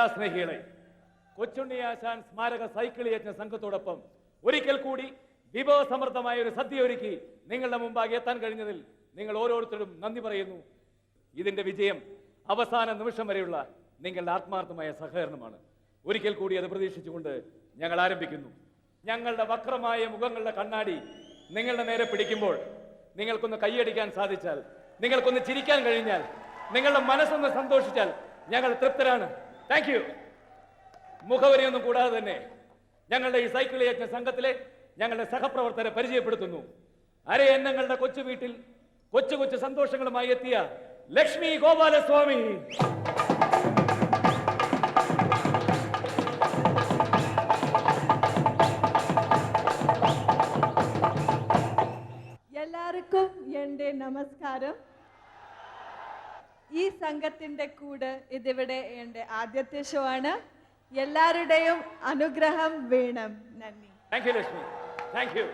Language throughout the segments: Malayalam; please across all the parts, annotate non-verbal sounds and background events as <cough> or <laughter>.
കലാസ്നേഹികളെ കൊച്ചുണ്ണി ആശാൻ സ്മാരക സൈക്കിൾ യജ്ഞ സംഘത്തോടൊപ്പം ഒരിക്കൽ കൂടി വിഭവസമൃദ്ധമായ ഒരു സദ്യ ഒരുക്കി നിങ്ങളുടെ മുമ്പാകെ എത്താൻ കഴിഞ്ഞതിൽ നിങ്ങൾ ഓരോരുത്തരും നന്ദി പറയുന്നു. ഇതിന്റെ വിജയം അവസാന നിമിഷം വരെയുള്ള നിങ്ങളുടെ ആത്മാർത്ഥമായ സഹകരണമാണ്. ഒരിക്കൽ കൂടി അത് പ്രതീക്ഷിച്ചുകൊണ്ട് ഞങ്ങൾ ആരംഭിക്കുന്നു. ഞങ്ങളുടെ വക്രമായ മുഖങ്ങളുടെ കണ്ണാടി നിങ്ങളുടെ നേരെ പിടിക്കുമ്പോൾ നിങ്ങൾക്കൊന്ന് കൈയടിക്കാൻ സാധിച്ചാൽ നിങ്ങൾക്കൊന്ന് ചിരിക്കാൻ കഴിഞ്ഞാൽ നിങ്ങളുടെ മനസ്സൊന്ന് സന്തോഷിച്ചാൽ ഞങ്ങൾ തൃപ്തരാണ്. താങ്ക് യു മുഖവരിയൊന്നും കൂടാതെ തന്നെ ഞങ്ങളുടെ ഈ സൈക്കിൾ യജ്ഞ സംഘത്തിലെ ഞങ്ങളുടെ സഹപ്രവർത്തകരെ പരിചയപ്പെടുത്തുന്നു. അരയന്നങ്ങളുടെ കൊച്ചു വീട്ടിൽ കൊച്ചു കൊച്ചു സന്തോഷങ്ങളുമായി എത്തിയ ലക്ഷ്മി ഗോപാലസ്വാമി. എല്ലാവർക്കും എന്റെ നമസ്കാരം. ഈ സംഘത്തിന്റെ കൂടെ ഇതിവിടെ എന്റെ ആദ്യത്തെ ഷോ ആണ്. എല്ലാവരുടെയും അനുഗ്രഹം വേണം. നന്ദി. Thank you Lakshmi thank you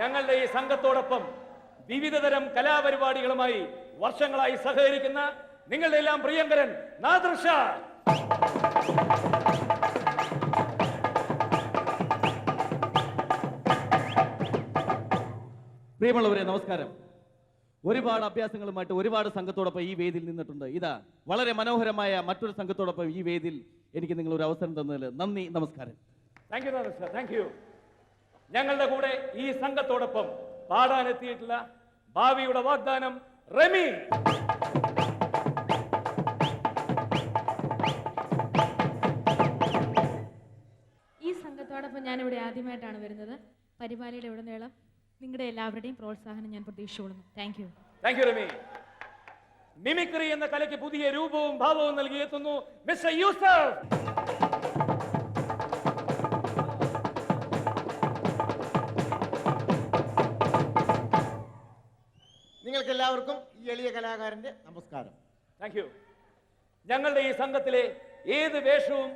ഞങ്ങളുടെ ഈ സംഘത്തോടൊപ്പം വിവിധതരം കലാപരിപാടികളുമായി വർഷങ്ങളായി സഹകരിക്കുന്ന നിങ്ങളുടെ എല്ലാം പ്രിയങ്കരൻ നാദൃഷ പ്രിയമുള്ളവരെ നമസ്കാരം. ഒരുപാട് അഭ്യാസങ്ങളുമായിട്ട് ഒരുപാട് സംഘത്തോടൊപ്പം ഈ വേദിയിൽ നിന്നിട്ടുണ്ട്. ഇതാ വളരെ മനോഹരമായ മറ്റൊരു സംഘത്തോടൊപ്പം ഈ വേദിയിൽ എനിക്ക് നിങ്ങൾ ഒരു അവസരം തന്നതിൽ നന്ദി നമസ്കാരം. Thank you sir thank you ഞങ്ങളുടെ കൂടെ ഈ സംഘത്തോടൊപ്പം പാടാനെത്തിയിട്ടുള്ള ഭാവിയുടെ വാഗ്ദാനം റമി. ഈ സംഘത്തോടൊപ്പം ഞാനിവിടെ ആദ്യമായിട്ടാണ് വരുന്നത്. പരിപാടിയുടെ ഉടനീളം നിങ്ങളുടെ എല്ലാവരുടെയും പ്രോത്സാഹനം ഞാൻ പ്രതീക്ഷിച്ചുകൊള്ളുന്നു. Thank you thank you Rami mimicry എന്ന കലയ്ക്ക് പുതിയ രൂപവും ഭാവവും നൽകി എത്തുന്നു മിസ്റ്റർ യൂസഫ്. നിങ്ങൾക്ക് എല്ലാവർക്കും ഈ എളിയ കലാകാരന്റെ നമസ്കാരം. താങ്ക് യു ഞങ്ങളുടെ ഈ സംഘത്തിലെ ഏത് വേഷവും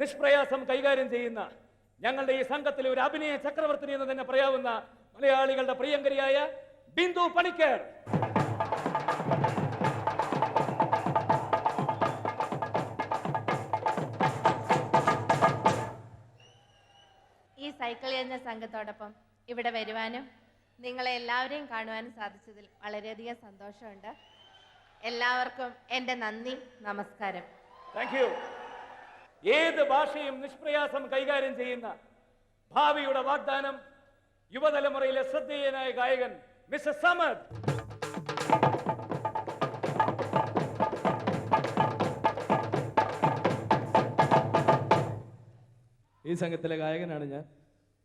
നിഷ്പ്രയാസം കൈകാര്യം ചെയ്യുന്ന ഞങ്ങളുടെ ഈ സംഘത്തിലെ ഒരു അഭിനയ ചക്രവർത്തിനി എന്ന് തന്നെ പറയാവുന്ന മലയാളികളുടെ പ്രിയങ്കരിയായ ബിന്ദു പണിക്കർ. ഈ സൈക്കിൾ എന്ന സംഘത്തോടൊപ്പം ഇവിടെ വരുവാനും നിങ്ങളെ എല്ലാവരെയും കാണുവാനും സാധിച്ചതിൽ വളരെയധികം സന്തോഷമുണ്ട്. എല്ലാവർക്കും എന്റെ നന്ദി നമസ്കാരം. താങ്ക് യു ഏത് ഭാഷയും നിഷ്പ്രയാസം കൈകാര്യം ചെയ്യുന്ന ഭാവിയുടെ വാഗ്ദാനം യുവതലമുറയിലെ ശ്രദ്ധേയനായ ഗായകൻ മിസ്റ്റർ സമദ്. ഈ സംഘത്തിലെ ഗായകനാണ് ഞാൻ.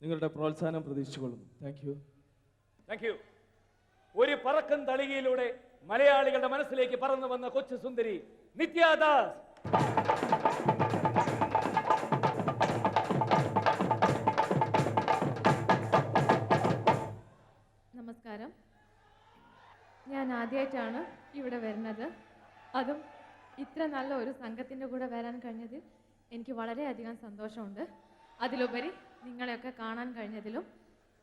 നിങ്ങളുടെ പ്രോത്സാഹനം പ്രതീക്ഷിച്ചുകൊള്ളുന്നു. താങ്ക് യു താങ്ക് യു ഒരു പറക്കും തളികയിലൂടെ മലയാളികളുടെ മനസ്സിലേക്ക് പറന്നു വന്ന കൊച്ചു സുന്ദരി നിത്യാദാസ്. ഞാൻ ആദ്യമായിട്ടാണ് ഇവിടെ വരുന്നത്. അതും ഇത്ര നല്ല ഒരു സംഘത്തിന്റെ കൂടെ വരാൻ കഴിഞ്ഞതിൽ എനിക്ക് വളരെയധികം സന്തോഷമുണ്ട്. അതിലുപരി നിങ്ങളെയൊക്കെ കാണാൻ കഴിഞ്ഞതിലും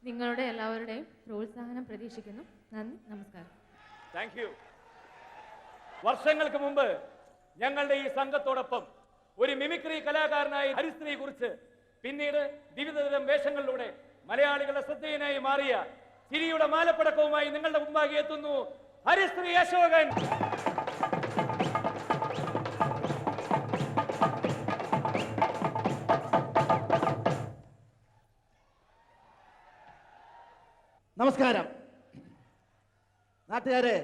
നിങ്ങളുടെ എല്ലാവരുടെയും പ്രോത്സാഹനം പ്രതീക്ഷിക്കുന്നു. നന്ദി നമസ്കാരം. താങ്ക് യു വർഷങ്ങൾക്ക് മുമ്പ് ഞങ്ങളുടെ ഈ സംഘത്തോടൊപ്പം ഒരു മിമിക്രി കലാകാരനായി ഹരിശ്രീയെ കുറിച്ച് പിന്നീട് വിവിധതരം വേഷങ്ങളിലൂടെ മലയാളികളുടെ ശ്രദ്ധേയനായി മാറിയ ചിരിയുടെ മാലപ്പടക്കവുമായി നിങ്ങളുടെ മുമ്പാകെ എത്തുന്നു. ഹരിശ്രീ അശോകൻ. നമസ്കാരം. നാട്ടുകാരെ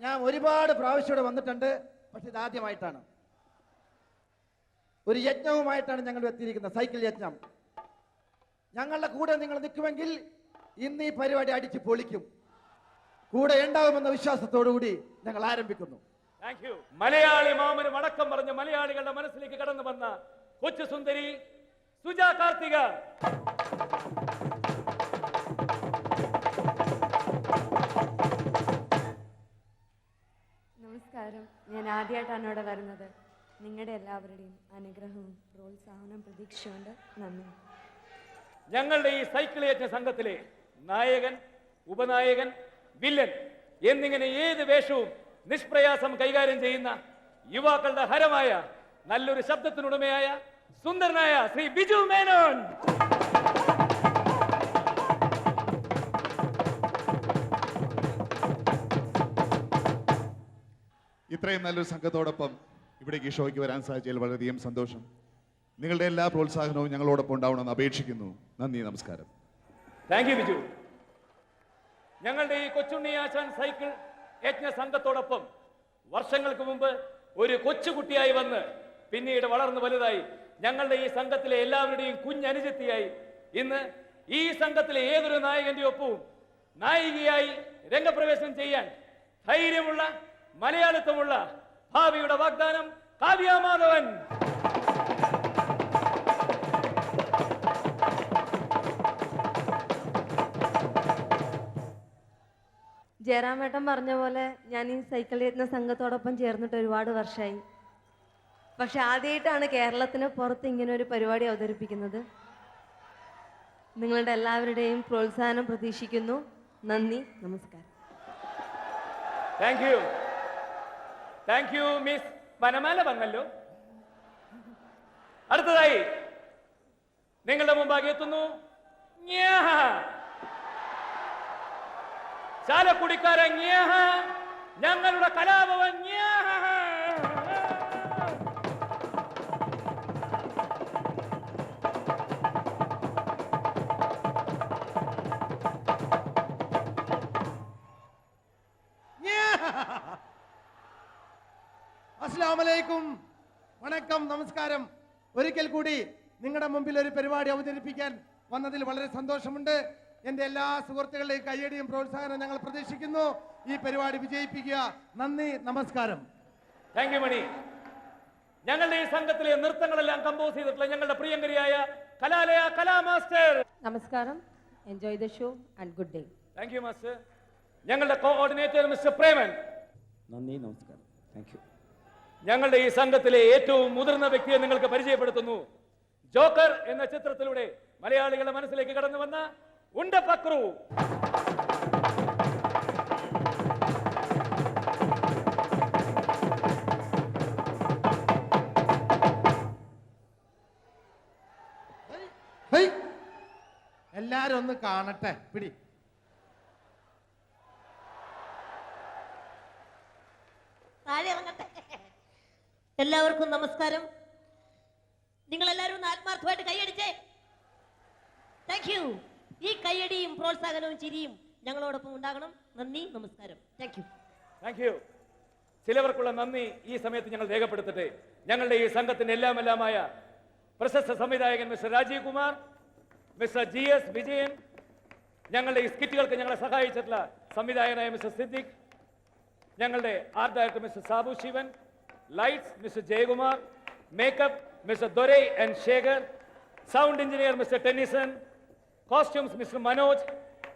ഞാൻ ഒരുപാട് പ്രാവശ്യം ഇവിടെ വന്നിട്ടുണ്ട് പക്ഷെ ഇതാദ്യമായിട്ടാണ് ഒരു യജ്ഞവുമായിട്ടാണ് ഞങ്ങൾ എത്തിയിരിക്കുന്നത് സൈക്കിൾ യജ്ഞം. ഞങ്ങളുടെ കൂടെ നിങ്ങൾ നിൽക്കുമെങ്കിൽ ഇന്ന് ഈ പരിപാടി അടിച്ച് പൊളിക്കും. കൂടെ ഉണ്ടാവുമെന്ന വിശ്വാസത്തോടുകൂടി ഞങ്ങൾ ആരംഭിക്കുന്നു. മലയാളി മാമനും അടക്കം പറഞ്ഞ മലയാളികളുടെ മനസ്സിലേക്ക് കടന്നു വന്ന കൊച്ചു സുന്ദരി സുജാ കാർത്തിക. നമസ്കാരം. ഞാൻ ആദ്യമായിട്ടാണ് ഇവിടെ വരുന്നത്. നിങ്ങളുടെ എല്ലാവരുടെയും അനുഗ്രഹവും പ്രോത്സാഹനവും പ്രതീക്ഷിച്ചുകൊണ്ട് നന്ദി. ഞങ്ങളുടെ ഈ സൈക്കിൾ ഏറ്റ സംഘത്തിലെ നായകൻ ഉപനായകൻ വില്ലൻ എന്നിങ്ങനെ ഏത് വേഷവും നിഷ്പ്രയാസം കൈകാര്യം ചെയ്യുന്ന യുവാക്കളുടെ ഹരമായ നല്ലൊരു ശബ്ദത്തിനുടമയായ സുന്ദരനായ ശ്രീ ബിജു മേനോൻ. ഇത്രയും നല്ലൊരു സംഘത്തോടൊപ്പം ഇവിടേക്ക് ഈ ഷോയ്ക്ക് വരാൻ സാധിച്ചതിൽ വളരെയധികം സന്തോഷം. നിങ്ങളുടെ എല്ലാ പ്രോത്സാഹനവും ഞങ്ങളോടൊപ്പം ഉണ്ടാവണമെന്ന് അപേക്ഷിക്കുന്നു. നന്ദി നമസ്കാരം. താങ്ക് യു ബിജു ഞങ്ങളുടെ ഈ കൊച്ചുണ്ണി ആശാൻ സൈക്കിൾ യജ്ഞ സംഘത്തോടൊപ്പം വർഷങ്ങൾക്ക് മുമ്പ് ഒരു കൊച്ചുകുട്ടിയായി വന്ന് പിന്നീട് വളർന്നു വലുതായി ഞങ്ങളുടെ ഈ സംഘത്തിലെ എല്ലാവരുടെയും കുഞ്ഞനുജത്തിയായി ഇന്ന് ഈ സംഘത്തിലെ ഏതൊരു നായകന്റെ ഒപ്പവും നായികയായി രംഗപ്രവേശനം ചെയ്യാൻ ധൈര്യമുള്ള മലയാളിത്വമുള്ള ഭാവിയുടെ വാഗ്ദാനം കാവ്യ ജയറാമേട്ടൻ പറഞ്ഞ പോലെ ഞാൻ ഈ സൈക്കിൾ യജ്ഞ സംഘത്തോടൊപ്പം ചേർന്നിട്ട് ഒരുപാട് വർഷമായി പക്ഷെ ആദ്യമായിട്ടാണ് കേരളത്തിന് പുറത്ത് ഇങ്ങനെ ഒരു പരിപാടി അവതരിപ്പിക്കുന്നത്. നിങ്ങളുടെ എല്ലാവരുടെയും പ്രോത്സാഹനം പ്രതീക്ഷിക്കുന്നു. നന്ദി നമസ്കാരം. മിസ് അടുത്തതായി നിങ്ങളുടെ മുമ്പാകെ എത്തുന്നു. ചാലക്കുടിക്കാരൻ. ഞങ്ങളുടെ കലാഭവൻ അസ്സാമലൈക്കും വണക്കം നമസ്കാരം. ഒരിക്കൽ കൂടി നിങ്ങളുടെ മുമ്പിൽ ഒരു പരിപാടി അവതരിപ്പിക്കാൻ വന്നതിൽ വളരെ സന്തോഷമുണ്ട്. എന്റെ എല്ലാ സുഹൃത്തുക്കളുടെയും കയ്യടിയും പ്രോത്സാഹനം ഞങ്ങൾ പ്രതീക്ഷിക്കുന്നു. ഈ പരിപാടി വിജയിപ്പിക്കുക. നന്ദി നമസ്കാരം. താങ്ക് യു മണി ഞങ്ങളുടെ ഈ സംഘത്തിലെ നൃത്തങ്ങളെല്ലാം കമ്പോസ് ചെയ്തിട്ടുള്ള ഞങ്ങളുടെ പ്രിയങ്കരിയായ കലാലയ കലാ മാസ്റ്റർ. നമസ്കാരം. Enjoy the show and good day thank you master ഞങ്ങളുടെ കോർഡിനേറ്റർ മിസ്റ്റർ പ്രേമൻ നന്ദി നമസ്കാരം. താങ്ക് യു ഞങ്ങളുടെ ഈ സംഘത്തിലെ ഏറ്റവും മുതിർന്ന വ്യക്തിയെ നിങ്ങൾക്ക് പരിചയപ്പെടുത്തുന്നു. ജോക്കർ എന്ന ചിത്രത്തിലൂടെ മലയാളികളുടെ മനസ്സിലേക്ക് കടന്നു വന്ന ഉണ്ട ഫക്രു. ഹൈ എല്ലാരും ഒന്ന് കാണട്ടെ. പിടി. താഴെ ഇറങ്ങട്ടെ എല്ലാവർക്കും നമസ്കാരം. നിങ്ങൾ എല്ലാവരും ഒന്ന് ആത്മാർത്ഥമായിട്ട് കൈയടിച്ചേ. താങ്ക് യു ഈ കൈയടിയും പ്രോത്സാഹനവും ചിരിയും ഞങ്ങളോടൊപ്പം ഉണ്ടാകണം. നന്ദി നമസ്കാരം. താങ്ക് യു താങ്ക് യു ചിലവർക്കുള്ള നന്ദി ഈ സമയത്ത് ഞങ്ങൾ രേഖപ്പെടുത്തട്ടെ. ഞങ്ങളുടെ ഈ സംഘത്തിന്റെ എല്ലാം എല്ലാമായ പ്രശസ്ത സംവിധായകൻ mister Rajeev Kumar mister G S Vijayan ഞങ്ങളുടെ ഈ സ്കിറ്റുകൾക്ക് ഞങ്ങളെ സഹായിച്ചിട്ടുള്ള സംവിധായകനായ മിസ്റ്റർ സിദ്ദിഖ് ഞങ്ങളുടെ art director mister Sabu Sivan lights mister Jayakumar makeup mister Dorai and Sekhar sound engineer mister Tennyson costumes mister Manoj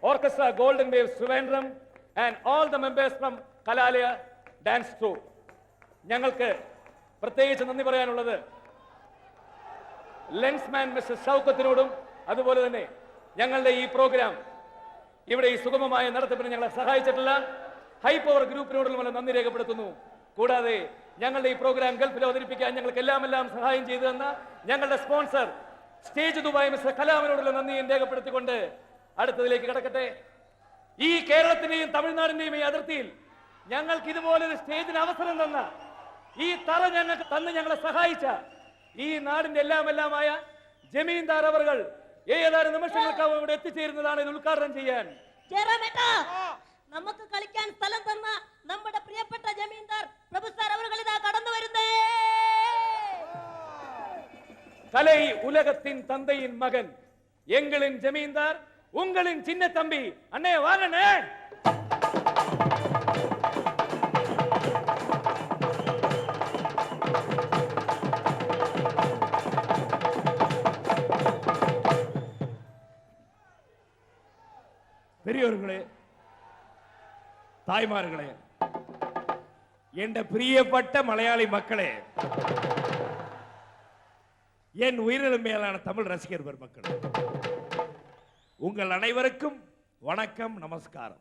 orchestra golden wave സുവേന്ദ്രം and all the members from Kalalaya dance troupe ഞങ്ങൾക്ക് പ്രത്യേകിച്ച് നന്ദി പറയാനുള്ളത് ലെൻസ്മാൻ മിസ്റ്റർ ഷൗക്കത്തിനോടും അതുപോലെ തന്നെ ഞങ്ങളുടെ ഈ പ്രോഗ്രാം ഇവിടെ ഈ സുഗമമായ നടത്തിപ്പിന് ഞങ്ങളെ സഹായിച്ചിട്ടുള്ള ഹൈ പവർ ഗ്രൂപ്പിനോടും വളരെ നന്ദി രേഖപ്പെടുത്തുന്നു. കൂടാതെ ഞങ്ങളുടെ ഈ പ്രോഗ്രാം ഗൾഫിൽ അവതരിപ്പിക്കാൻ ഞങ്ങൾക്ക് എല്ലാം എല്ലാം സഹായം ചെയ്തു തന്ന ഞങ്ങളുടെ സ്പോൺസർ സ്റ്റേജ് ദുബായ് മിസ്റ്റർ കലാമിനോടുള്ള നന്ദിയും രേഖപ്പെടുത്തിക്കൊണ്ട് അടുത്തതിലേക്ക് കിടക്കട്ടെ. ഈ കേരളത്തിന്റെയും തമിഴ്നാടിന്റെയും ഈ അതിർത്തിയിൽ ഞങ്ങൾക്ക് ഇതുപോലൊരു സ്റ്റേജിന് അവസരം തന്ന ഈ തറ ഞങ്ങൾക്ക് തന്ന് ഞങ്ങളെ സഹായിച്ച ഈ നാടിന്റെ എല്ലാം എല്ലാമായ ജമീന്ദാർ അവർകൾ ഏതാനും നിമിഷങ്ങൾക്കാവും ഇവിടെ എത്തിച്ചേരുന്നതാണ് ഇത് ഉദ്ഘാടനം ചെയ്യാൻ. നമുക്ക് കളിക്കാൻ സ്ഥലം തന്ന നമ്മുടെ പ്രിയപ്പെട്ട ജമീന്ദാർ പ്രഭു സാർ അവർ കടന്നു വരുന്നേ. கலை உலகத்தின் தந்தையின் மகன். எங்களின் ஜமீன்தார் உங்களின் சின்ன தம்பி. அண்ணே வாங்கண்ணே. பெரியோர்களே தாய்மார்களே என்ற பிரியப்பட்ட மலையாளி மக்களே என் உயிரிழமையிலான மேலான தமிழ் ரசிகர் பெருமக்கள் உங்கள் அனைவருக்கும் வணக்கம் நமஸ்காரம்.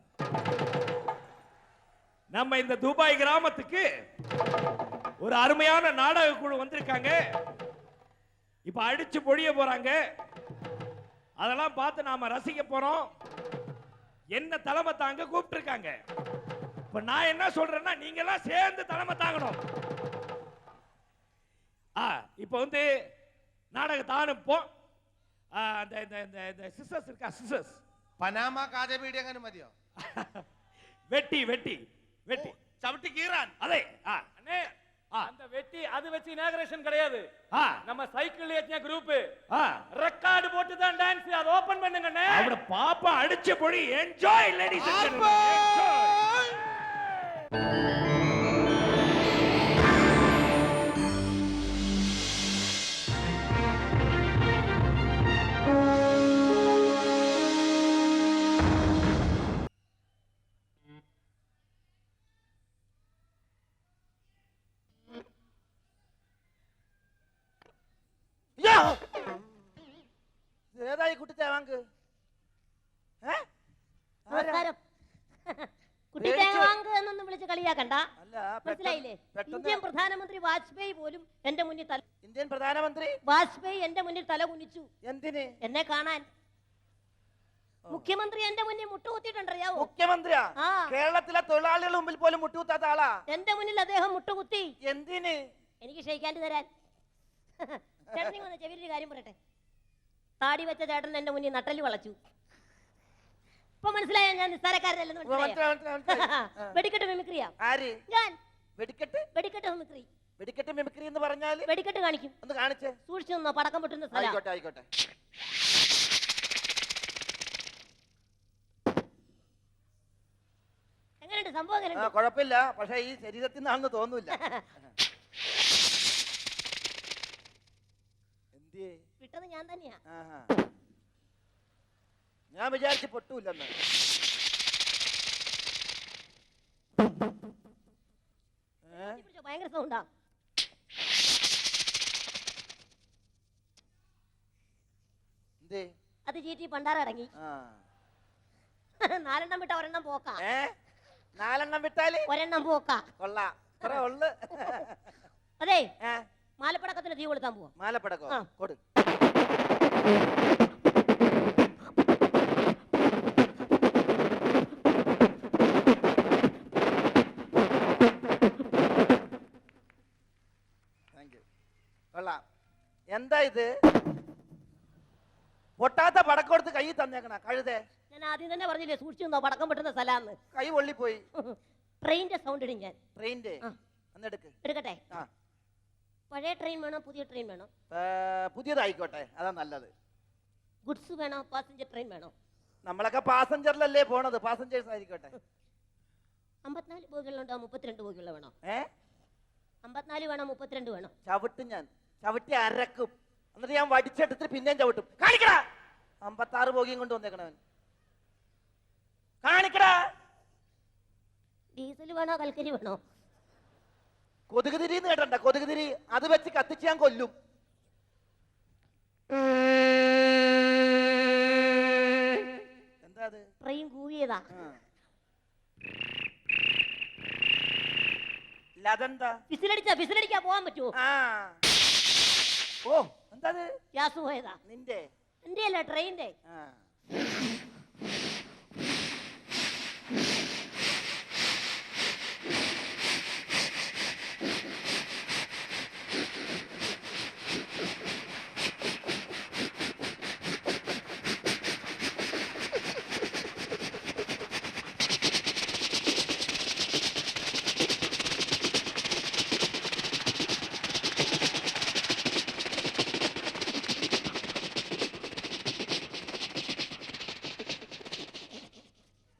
நம்ம இந்த துபாய் கிராமத்துக்கு ஒரு அருமையான நாடக குழு வந்திருக்காங்க. இப்ப அடிச்சு பொழிய போறாங்க. அதெல்லாம் பார்த்து நாம ரசிக்க போறோம். என்ன தலைமை தாங்க கூப்பிட்டு இப்ப நான் என்ன சொல்றேன்னா நீங்க எல்லாம் சேர்ந்து தலைமை தாங்கணும். ஆ இப்போ வந்து நாடகத்தை ஆரம்பிப்போம் ஆ, அந்த இந்த இந்த இந்த சிசர்ஸ் இருக்கா சிசர்ஸ் പനാമ കാജപീടി അങ്ങനെ മതിയോ <laughs> வெட்டி வெட்டி வெட்டி ചവിട്ടി കീറാൻ அதே ஆ அண்ணே ஆ. அந்த வெட்டி அது வச்சு இனாகரேஷன் கிடையாது ஆ நம்ம சைக்கிள் ஏற்றிய குரூப் ஆ ரெக்கார்டு போட்டு தான் டான்ஸ் அதை ஓபன் பண்ணுங்க அண்ணே அவட பாப்பா அடிச்ச பொடி என்ஜாய் லேடிஸ் ഏതായി ഇന്ത്യൻ പ്രധാനമന്ത്രി വാജ്പേയി പോലും എന്റെ മുന്നിൽ തല ഇന്ത്യൻ പ്രധാനമന്ത്രി? വാജ്പേയി എന്റെ മുന്നിൽ തല കുനിച്ചു. എന്തിന്? എന്നെ കാണാൻ. മുഖ്യമന്ത്രി എന്റെ മുന്നിൽ മുട്ടുകുത്തിയിട്ടുണ്ടറിയാവോ? മുഖ്യമന്ത്രിയാ? കേരളത്തിലെ തൊഴിലാളികളുടെ മുമ്പിൽ പോലും മുട്ടുകുത്താത്ത ആളാ? എന്റെ മുന്നിൽ അദ്ദേഹം മുട്ടുകുത്തി. എന്തിന്? എനിക്ക് ക്ഷയിക്കാണ്ട് തരാൻ. ചേട്ടൻ വന്ന ചെവിയൊരു കാര്യം പറയട്ടെ. താടി വെച്ച ചേട്ടൻ എന്റെ മുന്നിൽ നട്ടൽ വളച്ചു. ഇപ്പൊ മനസ്സിലായ ഞാൻ നിസ്സാരക്കാരനല്ലെന്ന് മനസ്സിലായി. വെടിക്കെട്ട് മിമിക്രിയാ. ഞാൻ. വെടിക്കെട്ട്? വെടിക്കെട്ട് മിമിക്രി. വെടിക്കെട്ട് മിമിക്രി എന്ന് പറഞ്ഞാൽ വെടിക്കെട്ട് കാണിക്കും. ഒന്ന് കാണിച്ചേ. സൂക്ഷിച്ചു നിന്നോ പടക്കം പൊട്ടുന്ന സ്ഥലം. ആയിക്കോട്ടെ ആയിക്കോട്ടെ. എങ്ങനെയുണ്ട് സംഭവം എങ്ങനെയുണ്ട്? കുഴപ്പമില്ല. പക്ഷേ ഈ ശരീരത്തിൽ നിന്നാണെന്ന് തോന്നൂല <laughs> എന്തിയേ? വിട്ടത് ഞാൻ തന്നെയാ. ഞാൻ വിചാരിച്ച് പൊട്ടൂല്ലെന്ന്. ഭയങ്കര സൗണ്ടാ അത് ചീറ്റി പണ്ടാറ ഇറങ്ങി. നാലെണ്ണം വിട്ട ഒരെണ്ണം പോക്കാ. നാലെണ്ണം വിട്ടാൽ? ഒരെണ്ണം പോക്കാ. കൊള്ളാം. അതെ. മാലപ്പടക്കത്തിന് തീ കൊടുക്കാൻ പോവാ. മാലപ്പടക്കോ. കൊടു താങ്ക് യു കൊള്ളാം എന്താ ഇത്? പൊട്ടാത്ത പടക്കം എടുത്ത് കൈ തന്നേക്കണ കഴുതേ. ഞാൻ ആദ്യം തന്നെ പറഞ്ഞില്ലേ സൂക്ഷിച്ചു പടക്കം പൊട്ടുന്ന സ്ഥലാന്ന് കൈ പൊള്ളിപ്പോയി. ട്രെയിനിന്റെ സൗണ്ട് ഇടും ഞാൻ. ട്രെയിനിന്റെ. എന്നെടുക്ക് എടുക്കട്ടെ? പഴയ ട്രെയിൻ വേണോ പുതിയ ട്രെയിൻ വേണോ? പുതിയതായിക്കോട്ടെ അതാ നല്ലത്. ഗുഡ്സ് വേണോ പാസഞ്ചർ ട്രെയിൻ വേണോ? നമ്മളൊക്കെ പാസഞ്ചറിലല്ലേ പോണത് പാസഞ്ചേഴ്സ് ആയിരിക്കട്ടെ. അമ്പത്തിനാല് ബോഗികളുണ്ടോ മുപ്പത്തിരണ്ട് ബോഗിയുള്ള വേണോ? ഏ? അമ്പത്തിനാല് വേണോ മുപ്പത്തിരണ്ട് വേണോ? ചവിട്ടും ഞാൻ. ചവിട്ടി അരക്കും. എന്നിട്ട് ഞാൻ വടിച്ചെടുത്തിട്ട് പിന്നെയും ചവിട്ടും. കാണിക്കടാ. അമ്പത്താറ് ബോഗിയും കൊണ്ട് വന്നേക്കണവൻ. കാണിക്കടാ. ഡീസൽ വേണോ കൽക്കരി വേണോ? കൊതുക് തിരിന്ന് കേട്ടണ്ട കൊതുക് തിരി. അത് വെച്ച് കത്തിച്ച് ഞാൻ കൊല്ലും. എന്താ അത്? ട്രെയിൻ കൂവിയതാ ആ. ലതെന്താ. വിസിലടിച്ചാ വിസിലടിക്കാ പോവാൻ പറ്റുമോ ആ. ഓ എന്താ ഗ്യാസ് പോയതാ നിന്റെ? എന്റെ അല്ല ട്രെയിനിന്റെ ആ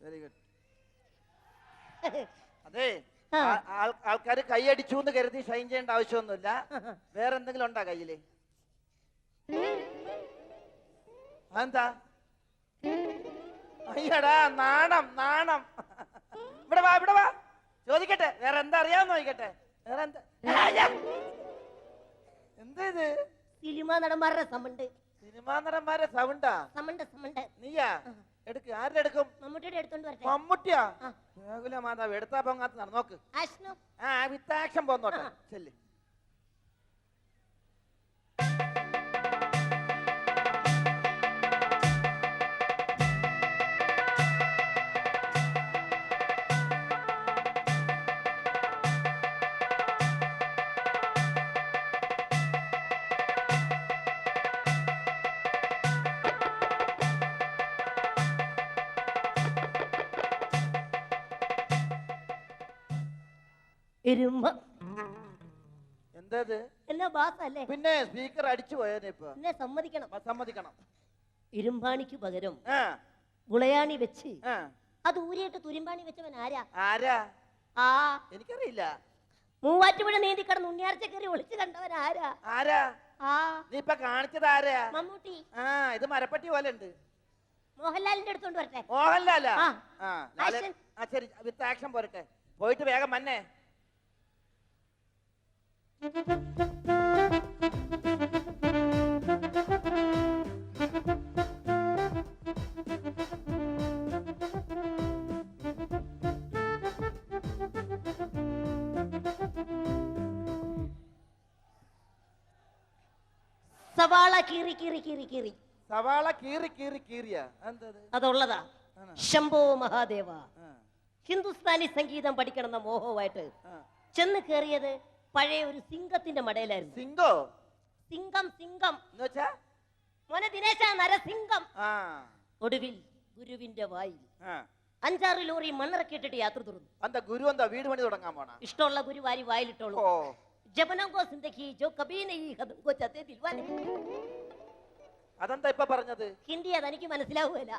വെരി ഗുഡ് അതെ. ആൾക്കാർ കൈയടിച്ചു എന്ന് കരുതി സൈൻ ചെയ്യേണ്ട ആവശ്യമൊന്നുമില്ല. വേറെ എന്തെങ്കിലും ഉണ്ടാ കയ്യിൽ? എന്താ അയ്യടാ നാണം നാണം. ഇവിടെ വാ ഇവിടെ വാ. ചോദിക്കട്ടെ വേറെ എന്താ അറിയാമെന്ന് ചോദിക്കട്ടെ. വേറെ എന്താ. എന്താ ഇത് സിനിമ നടന്മാരുടെ സമുണ്ട് സിനിമാ നടന്മാരുടെ സമുണ്ടാ സമുണ്ട് സമുണ്ട് നീയാ? എടുക്ക് ആരുടെ എടുക്കും? മമ്മൂട്ടിയുടെ എടുത്തോണ്ട് വരട്ടെ. മമ്മൂട്ടിയാ? ആ. ഏകുല മാതാവ് എടുത്താ പൊങ്ങാത്ത നടന്നോക്ക്. ആ വിത്താക്ഷം പോന്നോട്ടെ. ചെല്ല്. എന്താ എന്നാ ബാസ് അല്ലേ പിന്നെ സ്പീക്കർ അടിച്ചു പോയേനെ ഇപ്പൊ. എന്നെ സമ്മതിക്കണം. സമ്മതിക്കണം. ഇരുമ്പാണിക്ക് പകരം ആ. ഗുളയാണി വെച്ച്. ആ. അത് ഊരിയിട്ട് തുരുമ്പാണി വെച്ചവൻ ആരാ? ആരാ? ആ. എനിക്കറിയില്ല. മൂവാറ്റുപുഴ നീന്തി കിടന്ന് ഉണ്ണിയാർച്ച കയറി ഒളിച്ചു കണ്ടവൻ ആരാ? ആരാ? ആ. നീ ഇപ്പൊ കാണിച്ചത് ആരാ? മമ്മൂട്ടി. ആ ഇത് മരപ്പട്ടി പോലെ ഉണ്ട്. മോഹൻലാലിന്റെ അടുത്തോണ്ട് വരട്ടെ. മോഹൻലാലാ? ആ. ആ ലാല്- Action. ആ ശരി. വിത്ത് ആക്ഷൻ പോരട്ടെ. പോയിട്ട് വേഗം മന്നെ സവാള കീറി കീറി കീറി കീറി. സവാള കീറി കീറി കീറിയ. അതുള്ളതാ? ശംഭോ മഹാദേവ. ഹിന്ദുസ്ഥാനി സംഗീതം പഠിക്കണമെന്ന മോഹമായിട്ട് മോഹവുമായിട്ട് ചെന്ന് കയറിയത് പഴയ ഒരു സിംഗത്തിന്റെ മടയിലായിരുന്നു. സിംഗോ? സിംഗം സിംഗം. എന്ന് വെച്ചാ മോനെ ദിനേശ നരസിംഗം. ആ. ഒടുവിൽ ഗുരുവിന്റെ വായിൽ ആ. അഞ്ചാറ് ലോറി മണ്ണിറക്കിയിട്ടിട്ട് യാത്ര തുറന്നു എന്താ ഗുരു എന്താ വീട് പണി തുടങ്ങാൻ പോണ? ഇഷ്ടമുള്ള ഗുരു വാരി വായിലിട്ടോളൂ. ഓ. ജപനങ്കോ സിന്ദഗി ജോ കബീ നഹീ ഖത്മോ ചാത്തെ അതെന്താ ഇപ്പൊ പറഞ്ഞത്? ഹിന്ദി അതെനിക്ക് മനസ്സിലാവുകയില്ല.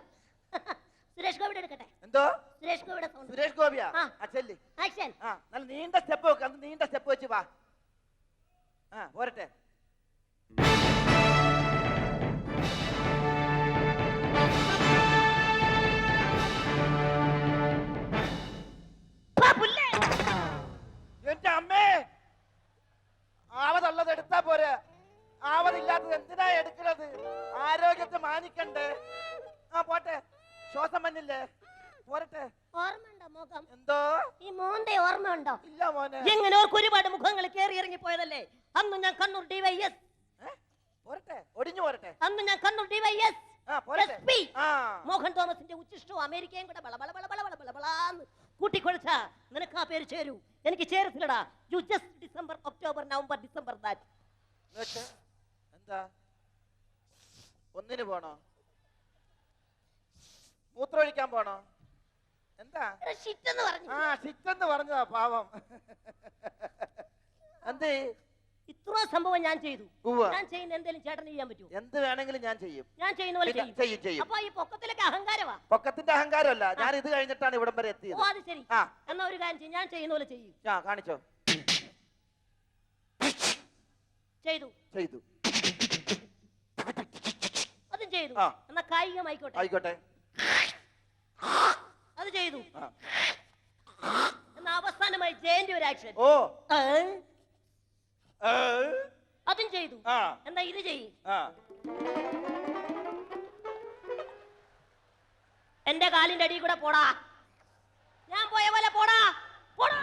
സുരേഷ് ഗോപിയുടെ എടുക്കട്ടെ? എന്തോ? സുരേഷ് ഗോപിയുടെ സൗണ്ട് സുരേഷ് ഗോപിയാ? ആ. ആ ആക്ഷൻ. ആ നല്ല നീണ്ട സ്റ്റെപ്പ് വെക്ക് അന്ന് നീണ്ട സ്റ്റെപ്പ് വെച്ച് വാ. ആ പോരട്ടെ. എന്റെ അമ്മേ! ആവതുള്ളത് എടുത്താ പോരെ. ആവതില്ലാത്തത് എന്തിനാ എടുക്കണത്? ആരോഗ്യത്തെ മാനിക്കണ്ടേ. ആ പോട്ടെ. ശ്വാസം വന്നില്ലേ പോരട്ടെ. ഓർമ്മയുണ്ടോ മുഖം? എന്തോ? ഈ മോന്റെ ഓർമ്മയുണ്ടോ? ഇല്ല മോനെ. ഇങ്ങനെ ഒരുപാട് മുഖങ്ങൾ കയറി ഇറങ്ങി പോയതല്ലേ? അന്ന് ഞാൻ കണ്ണൂർ ഡിവൈഎസ്? പോരട്ടെ. ഒടിഞ്ഞു പോരട്ടെ. അന്ന് ഞാൻ കണ്ണൂർ ഡിവൈഎസ് മോഹൻ തോമസിന്റെ ഉച്ചിഷ്ടവും അമേരിക്കയും കൂടെ ബള ബള ബള ബള ബള ബള ബളാന്ന് കൂട്ടിക്കൊഴിച്ച നിനക്ക് ആ പേര് ചേരൂ. എനിക്ക് ചേരത്തില്ലടാ. You just December October November December that എന്താ? ഒന്നിന് പോണോ? മൂത്രമൊഴിക്കാൻ പോണോ? എന്താ? ആ ഷിറ്റെന്ന് പറഞ്ഞതാ പാവം. <laughs> എന്ത് ഇത്ര സംഭവം ഞാൻ ചെയ്തു. ഞാൻ ചെയ്യുന്ന എന്തെങ്കിലും ചേട്ടന് ചെയ്യാൻ പറ്റുമോ? എന്ത് വേണമെങ്കിലും ഞാൻ ചെയ്യും. ഞാൻ ചെയ്യുന്ന പോലെ ചെയ്യും. ചെയ്യും അപ്പൊ ഈ പൊക്കത്തിലൊക്കെ അഹങ്കാരമാ? പൊക്കത്തിന്റെ അഹങ്കാരമല്ല. ഞാൻ ഇത് കഴിഞ്ഞിട്ടാണ് ഇവിടം വരെ എത്തിയത്. അത് ശരി. എന്നാ ഒരു കാര്യം ചെയ്യും. ഞാൻ ചെയ്യുന്ന പോലെ ചെയ്യും. ആ കാണിച്ചോ. ചെയ്തു. ചെയ്തു. അതും ചെയ്തു. എന്നാ കായികമായിക്കോട്ടെ. ആയിക്കോട്ടെ. അത് ചെയ്തു. എന്നാ അവസാനമായി ജയന്റെ ഒരു ആക്ഷൻ ഓ അതും ചെയ്തു. എന്നാ ഇത് ചെയ്യും. എന്റെ കാലിന്റെ അടിയിൽ കൂടെ പോടാ. ഞാൻ പോയ പോലെ പോടാ. പോടാ.